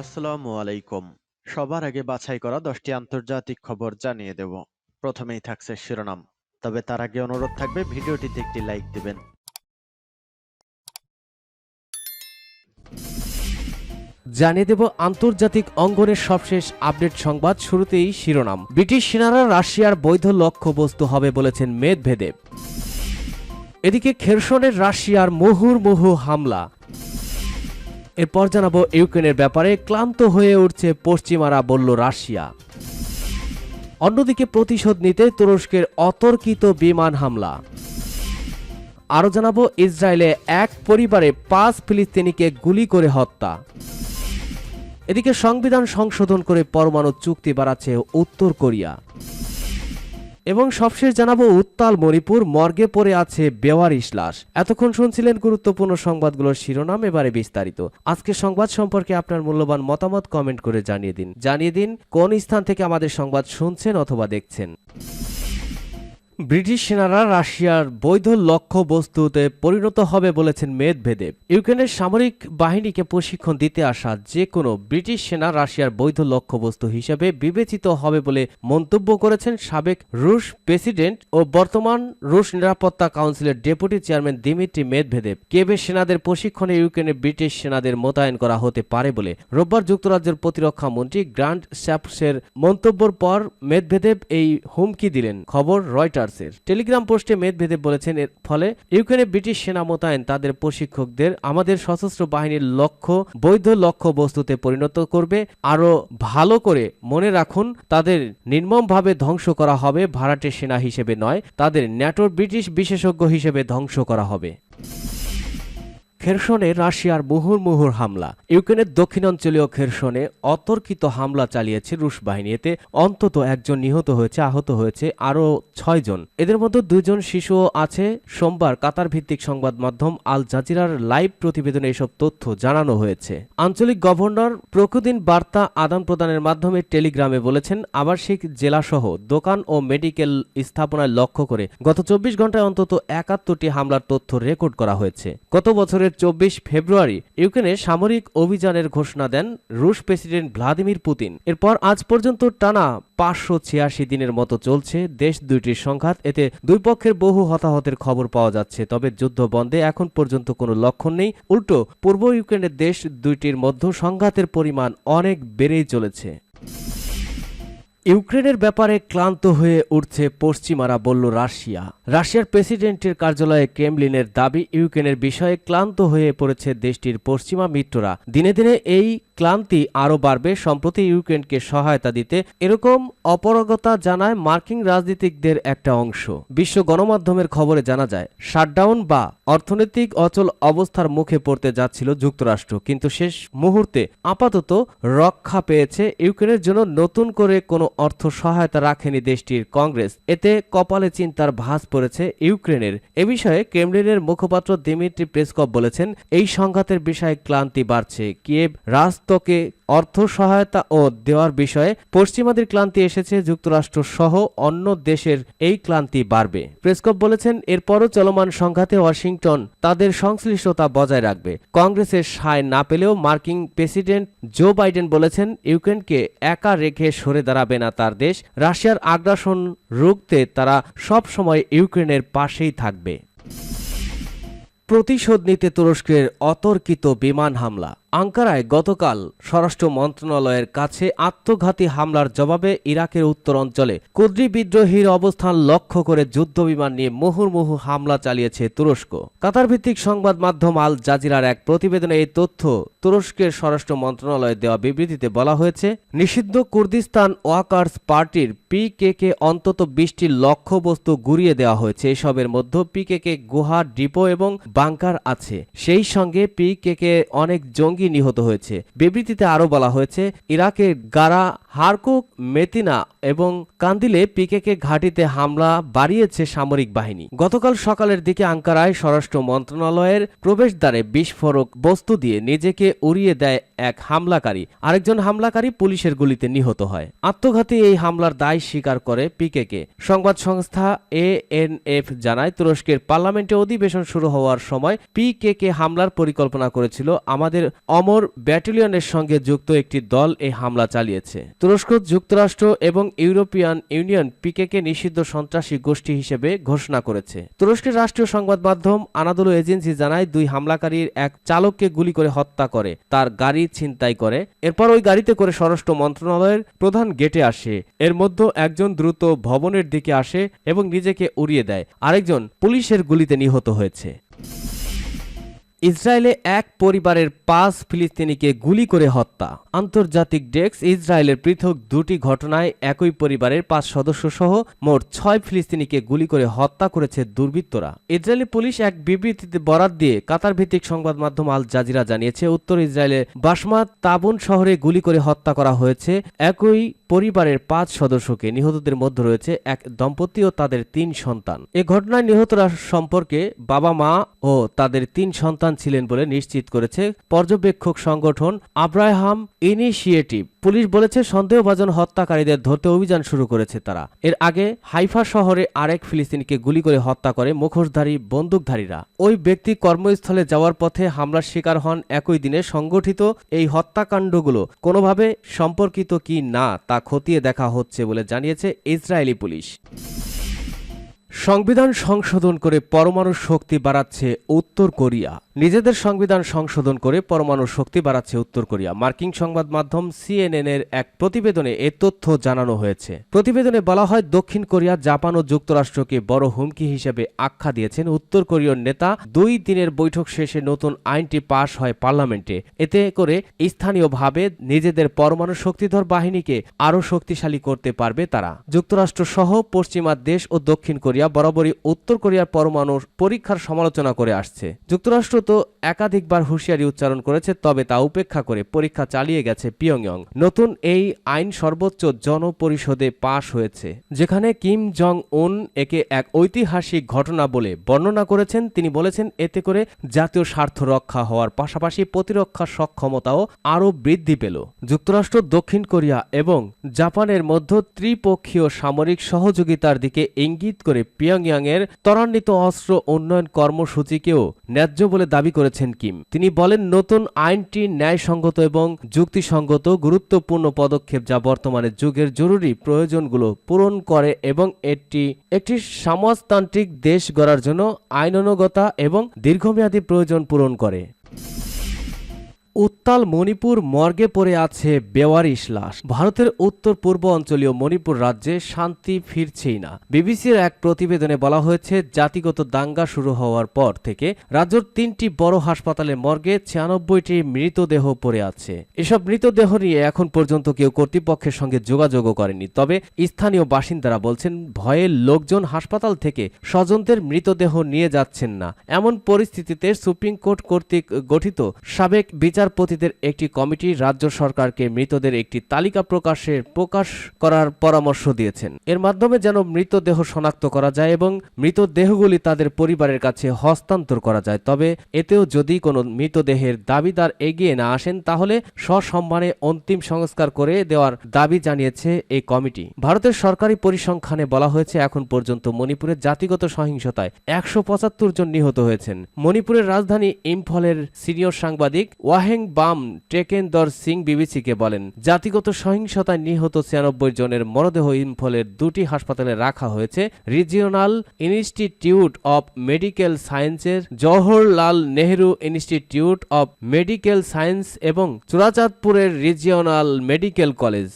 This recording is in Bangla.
আসসালামু আলাইকুম। সবার আগে বাছাই করা দশটি আন্তর্জাতিক খবর জানিয়ে দেব। প্রথমেই থাকছে শিরোনাম। তবে তার আগে অনুরোধ থাকবে, ভিডিওটিতে একটি লাইক দিবেন। জানিয়ে দেব আন্তর্জাতিক অঙ্গনের সবশেষ আপডেট সংবাদ শুরুতেই শিরোনাম। ব্রিটিশ সেনারা রাশিয়ার বৈধ লক্ষ্যবস্তু হবে বলেছেন মেদভেদেব। এদিকে খেরসনের রাশিয়ার মুহুর্মুহু হামলা। এরপর জানাব ইউক্রেনের ব্যাপারে ক্লান্ত হয়ে উঠছে পশ্চিমারা, বলল রাশিয়া। অন্যদিকে প্রতিশোধ নিতে তুরস্কের অতর্কিত বিমান হামলা। আরও জানাব ইসরায়েলে এক পরিবারে পাঁচ ফিলিস্তিনিকে গুলি করে হত্যা। এদিকে সংবিধান সংশোধন করে পরমাণু চুক্তি বাড়াচ্ছে উত্তর কোরিয়া। এবং সবশেষ জানাব উত্তাল মণিপুর মর্গে পড়ে আছে বেওয়ারিশ লাশ এতক্ষণ শুনছিলেন গুরুত্বপূর্ণ সংবাদগুলোর শিরোনাম, এবারে বিস্তারিত। আজকে সংবাদ সম্পর্কে আপনার মূল্যবান মতামত কমেন্ট করে জানিয়ে দিন। জানিয়ে দিন, কোন স্থান থেকে আমাদের সংবাদ শুনছেন অথবা দেখছেন। ব্রিটিশ সেনারা রাশিয়ার বৈধ লক্ষ্য বস্তুতে পরিণত হবে বলেছেন মেদভেদেব। ইউক্রেনের সামরিক বাহিনীকে প্রশিক্ষণ দিতে আসা যে কোনো ব্রিটিশ সেনা রাশিয়ার বৈধ লক্ষ্যবস্তু হিসেবে বিবেচিত হবে বলে মন্তব্য করেছেন সাবেক রুশ প্রেসিডেন্ট ও বর্তমান রুশ নিরাপত্তা কাউন্সিলের ডেপুটি চেয়ারম্যান দিমিত্রি মেদভেদেব। কেবে সেনাদের প্রশিক্ষণে ইউক্রেনে ব্রিটিশ সেনাদের মোতায়েন করা হতে পারে বলে রোববার যুক্তরাজ্যের প্রতিরক্ষা মন্ত্রী গ্রান্ট স্যাপসের মন্তব্যর পর মেদভেদেব এই হুমকি দিলেন। খবর রয়টার্সের টেলিগ্রাম পোস্টে মেদভেদেব বলেছেন, এর ফলে ইউক্রেনে ব্রিটিশ সেনা মোতায়েন তাদের প্রশিক্ষকদের আমাদের সশস্ত্র বাহিনীর লক্ষ্য, বৈধ লক্ষ্য বস্তুতে পরিণত করবে। আরও ভালো করে মনে রাখুন, তাদের নির্মমভাবে ধ্বংস করা হবে ভাড়াটে সেনা হিসেবে নয়, তাদের ন্যাটোর ব্রিটিশ বিশেষজ্ঞ হিসেবে ধ্বংস করা হবে। খেরসনে রাশিয়ার মুহুর্মুহুর হামলা। ইউক্রেনের দক্ষিণাঞ্চলীয় খেরসনে অতর্কিত হামলা চালিয়েছে রুশ বাহিনী। এতে অন্তত একজন নিহত হয়েছে, আহত হয়েছে আরও ছয়জন এদের মধ্যে দুজন শিশুও আছে। সোমবার কাতার ভিত্তিক সংবাদ মাধ্যম আল জাজিরার লাইভ প্রতিবেদনে এসব তথ্য জানানো হয়েছে। আঞ্চলিক গভর্নর প্রকৃতিন বার্তা আদান প্রদানের মাধ্যমে টেলিগ্রামে বলেছেন, আবাসিক জেলাসহ দোকান ও মেডিকেল স্থাপনায় লক্ষ্য করে গত চব্বিশ ঘন্টায় অন্তত একাত্তরটি হামলার তথ্য রেকর্ড করা হয়েছে। গত বছরের চব্বিশ ফেব্রুয়ারি ইউক্রেনে সামরিক অভিযানের ঘোষণা দেন রুশ প্রেসিডেন্ট ভ্লাদিমির পুতিন। এরপর আজ পর্যন্ত টানা পাঁচশো ছিয়াশি দিনের মতো চলছে দেশ দুইটির সংঘাত। এতে দুই পক্ষের বহু হতাহতের খবর পাওয়া যাচ্ছে, তবে যুদ্ধ বন্ধে এখন পর্যন্ত কোনো লক্ষণ নেই। উল্টো, পূর্ব ইউক্রেনের দেশ দুইটির মধ্যে সংঘাতের পরিমাণ অনেক বেড়েই চলেছে। ইউক্রেনের ব্যাপারে ক্লান্ত হয়ে উঠছে পশ্চিমারা, বলল রাশিয়া। রাশিয়ার প্রেসিডেন্টের কার্যালয়ে ক্রেমলিনের দাবি, ইউক্রেনের বিষয়ে ক্লান্ত হয়ে পড়েছে দেশটির পশ্চিমা মিত্ররা। দিনে দিনে এই ক্লান্তি আরও বাড়বে, সম্প্রতি ইউক্রেনকে সহায়তা দিতে এরকম অপরগতা জানায় মার্কিন রাজনীতিকদের একটা অংশ। বিশ্ব গণমাধ্যমের খবরে জানা যায়, শাটডাউন বা অর্থনৈতিক অচল অবস্থার মুখে পড়তে যাচ্ছিল যুক্তরাষ্ট্র, কিন্তু শেষ মুহূর্তে আপাতত রক্ষা পেয়েছে ইউক্রেনের জন্য নতুন করে কোনো অর্থ সহায়তা রাখেনি দেশটির কংগ্রেস। এতে কপালে চিন্তার ভাঁজ পড়েছে ইউক্রেনের। এ বিষয়ে ক্রেমলিনের মুখপাত্র দিমিত্রি প্রেসকপ বলেছেন, এই সংঘাতের বিষয়ে ক্লান্তি বাড়ছে। কিয়েভ রাস্তকে অর্থ সহায়তা ও দেওয়ার বিষয়ে পশ্চিমাদের ক্লান্তি এসেছে, যুক্তরাষ্ট্র সহ অন্য দেশের এই ক্লান্তি বাড়বে। প্রেসকপ বলেছেন, এরপরও চলমান সংঘাতে ওয়াশিংটন তাদের সংশ্লিষ্টতা বজায় রাখবে। কংগ্রেসের সায় না পেলেও মার্কিন প্রেসিডেন্ট জো বাইডেন বলেছেন, ইউক্রেনকে একা রেখে সরে দাঁড়াবে না তার দেশ, রাশিয়ার আগ্রাসন রুখতে তারা সব সময় ইউক্রেনের পাশেই থাকবে। প্রতিশোধ নিতে তুরস্কের অতর্কিত বিমান হামলা। আঙ্কারায় গতকাল স্বরাষ্ট্র মন্ত্রণালয়ের কাছে আত্মঘাতী হামলার জবাবে ইরাকের উত্তর অঞ্চলে কুদ্রি বিদ্রোহীর অবস্থান লক্ষ্য করে যুদ্ধবিমান নিয়ে মুহুর্মুহু হামলা চালিয়েছে তুরস্ক। কাতার ভিত্তিক সংবাদ মাধ্যম আল জাজিরার এক প্রতিবেদনে এই তথ্য তুরস্কের স্বরাষ্ট্র মন্ত্রণালয়ে দেওয়া বিবৃতিতে বলা হয়েছে, নিষিদ্ধ কুর্দিস্তান ওয়াকার্স পার্টির পিকেকে অন্তত বিশটি লক্ষ্যবস্তু গুড়িয়ে দেওয়া হয়েছে। এসবের মধ্যে পিকেকে গুহা, ডিপো এবং বাংকার আছে। সেই সঙ্গে পিকেকে অনেক জঙ্গি নিহত হয়েছে। বিবৃতিতে আরও বলা হয়েছে ইরাকের গারা, হারকুক, মেতিনা এবং কান্দিলে পিকেকে ঘাটিতে হামলা বাড়িয়েছে সামরিক বাহিনী। গতকাল সকালের দিকে আঙ্কারায় স্বরাষ্ট্র মন্ত্রণালয়ের প্রবেশদ্বারে বিস্ফোরক বস্তু দিয়ে নিজেকে উড়িয়ে দেয় এক হামলাকারী। আরেকজন হামলাকারী পুলিশের গুলিতে নিহত হয়। আত্মঘাতী এই হামলার দায় স্বীকার করে পিকেকে। সংবাদ সংস্থা এএনএফ জানায়, তুরস্কের পার্লামেন্টে অধিবেশন শুরু হওয়ার সময় পিকেকে হামলার পরিকল্পনা করেছিল আমাদের অমর ব্যাটালিয়নের সঙ্গে যুক্ত একটি দল এই হামলা চালিয়েছে। তুরস্ক যুক্তরাষ্ট্র এবং ইউরোপিয়ান ইউনিয়ন পিকেকে নিষিদ্ধ সন্ত্রাসী গোষ্ঠী হিসেবে ঘোষণা করেছে। তুরস্কের রাষ্ট্রীয় সংবাদ মাধ্যম আনাদোলু এজেন্সি জানায়, দুই হামলাকারীর এক চালককে গুলি করে হত্যা করে। তার গাড়ি ছিনতাই করে। এরপর ওই গাড়িতে করে স্বরাষ্ট্র মন্ত্রণালয়ের প্রধান গেটে আসে। এর মধ্যে একজন দ্রুত ভবনের দিকে আসে এবং নিজেকে উড়িয়ে দেয়। আরেকজন পুলিশের গুলিতে নিহত হয়েছে। ইসরায়েলে এক পরিবারের পাঁচ ফিলিস্তিনিকে গুলি করে হত্যা। আন্তর্জাতিক ডেস্ক ইসরায়েলের পৃথক দুটি ঘটনায় একই পরিবারের পাঁচ সদস্য সহ মোট ছয় ফিলিস্তিনিকে গুলি করে হত্যা করেছে দুর্বৃত্তরা। ইসরায়েলি পুলিশ এক বিবৃতিতে বরাত দিয়ে কাতার ভিত্তিক সংবাদ মাধ্যম আল জাজিরা জানিয়েছে, উত্তর ইসরায়েলের বাসমাত তাবুন শহরে গুলি করে হত্যা করা হয়েছে। একই পরিবারের পাঁচ সদস্যকে নিহতদের মধ্যে রয়েছে এক দম্পতি ও তাদের তিন সন্তান। এ ঘটনায় নিহতরা সম্পর্কে বাবা মা ও তাদের তিন সন্তান ছিলেন বলে নিশ্চিত করেছে পর্যবেক্ষক সংগঠন আব্রাহাম ইনিশিয়েটিভ। পুলিশ বলেছে সন্দেহভাজন হত্যাকারীদের ধরতে অভিযান শুরু করেছে তারা। এর আগে হাইফা শহরে আরেক ফিলিস্তিনিকে গুলি করে হত্যা করে মুখোশধারী বন্দুকধারীরা। ওই ব্যক্তি কর্মস্থলে যাওয়ার পথে হামলার শিকার হন একই দিনে সংগঠিত এই হত্যাকাণ্ডগুলো। কোনোভাবে সম্পর্কিত কি না তা খতিয়ে দেখা হচ্ছে বলে জানিয়েছে ইসরায়েলি পুলিশ। সংবিধান সংশোধন করে পরমাণু শক্তি বাড়াচ্ছে উত্তর কোরিয়া। নিজেদের সংবিধান সংশোধন করে পরমাণু শক্তি বাড়াচ্ছে উত্তর কোরিয়া। মার্কিন সংবাদ মাধ্যম সিএনএন এর এক প্রতিবেদনে এ তথ্য জানানো হয়েছে। প্রতিবেদনে বলা হয়, দক্ষিণ কোরিয়া, জাপান ও যুক্তরাষ্ট্রকে বড় হুমকি হিসেবে আখ্যা দিয়েছেন উত্তর কোরীয় নেতা। দুই দিনের বৈঠক শেষে নতুন আইনটি পাশ হয় পার্লামেন্টে। এতে করে স্থানীয়ভাবে নিজেদের পরমাণু শক্তিধর বাহিনীকে আরও শক্তিশালী করতে পারবে তারা। যুক্তরাষ্ট্র সহ পশ্চিমা দেশ ও দক্ষিণ কোরিয়া বরাবরই উত্তর কোরিয়ার পরমাণু পরীক্ষার সমালোচনা করে আসছে। যুক্তরাষ্ট্র তো একাধিকবার হুঁশিয়ারি উচ্চারণ করেছে, তবে তা উপেক্ষা করে পরীক্ষা চালিয়ে গেছে পিয়ংইয়ং। নতুন এই আইন সর্বোচ্চ জনপরিষদে পাশ হয়েছে, যেখানে কিম জং উন একে এক ঐতিহাসিক ঘটনা বলে বর্ণনা করেছেন। তিনি বলেছেন, এতে করে জাতীয় স্বার্থ রক্ষা হওয়ার পাশাপাশি প্রতিরক্ষা সক্ষমতাও আরও বৃদ্ধি পেল। যুক্তরাষ্ট্র, দক্ষিণ কোরিয়া এবং জাপানের মধ্য ত্রিপক্ষীয় সামরিক সহযোগিতার দিকে ইঙ্গিত করে পিয়ংইয়াং এর ত্বরান্বিত অস্ত্র উন্নয়ন কর্মসূচিকেও ন্যায্য বলে দাবি করেছেন কিম। তিনি বলেন, নতুন আইনটি ন্যায়সঙ্গত এবং যুক্তিসঙ্গত গুরুত্বপূর্ণ পদক্ষেপ যা বর্তমানে যুগের জরুরি প্রয়োজনগুলো পূরণ করে এবং এটি একটি সমাজতান্ত্রিক দেশ গড়ার জন্য আইনানুগতা এবং দীর্ঘমেয়াদী প্রয়োজন পূরণ করে। উত্তাল মণিপুর মর্গে পড়ে আছে বেওয়ারিশ লাশ ভারতের উত্তর পূর্ব অঞ্চলীয় মণিপুর রাজ্যে শান্তি ফিরছেই না। বিবিসির এক প্রতিবেদনে বলা হয়েছে, জাতিগত দাঙ্গা শুরু হওয়ার পর থেকে রাজ্যের তিনটি বড় হাসপাতালে মর্গে ছিয়ানব্বইটি মৃতদেহ পড়ে আছে। এসব মৃতদেহ নিয়ে এখন পর্যন্ত কেউ কর্তৃপক্ষের সঙ্গে যোগাযোগও করেনি। তবে স্থানীয় বাসিন্দারা বলছেন, ভয়ে লোকজন হাসপাতাল থেকে স্বজনদের মৃতদেহ নিয়ে যাচ্ছেন না। এমন পরিস্থিতিতে সুপ্রিম কোর্ট কর্তৃক গঠিত সাবেক বিচারপতিদের একটি কমিটি রাজ্য সরকারকে মৃতদের একটি তালিকা প্রকাশের প্রকাশ করার পরামর্শ দিয়েছেন। এর মাধ্যমে যেন মৃতদেহ শনাক্ত করা যায় এবং মৃতদেহগুলি তাদের পরিবারের কাছে হস্তান্তর করা যায়। তবে এতেও যদি কোনো মৃতদেহের দাবিদার এগিয়ে না আসেন, তাহলে সসম্মানে অন্তিম সংস্কার করে দেওয়ার দাবি জানিয়েছে এই কমিটি। ভারতের সরকারি পরিসংখ্যানে বলা হয়েছে, এখন পর্যন্ত মণিপুরের জাতিগত সহিংসতায় একশো পঁচাত্তর জন নিহত হয়েছেন। মণিপুরের রাজধানী ইম্ফলের সিনিয়র সাংবাদিক ওয়াহেং বাম টেকেন্দর সিং বিবিসিকে বলেন, জাতিগত সহিংসতায় নিহত ছিয়ানব্বই জনের মরদেহ ইম্ফলের দুটি হাসপাতালে রাখা হয়েছে। রিজিওনাল ইনস্টিটিউট অব মেডিকেল সায়েন্সের, Jawaharlal Nehru Institute of Medical Science এবং চুরাচাঁদপুরের রিজিওনাল মেডিকেল কলেজ।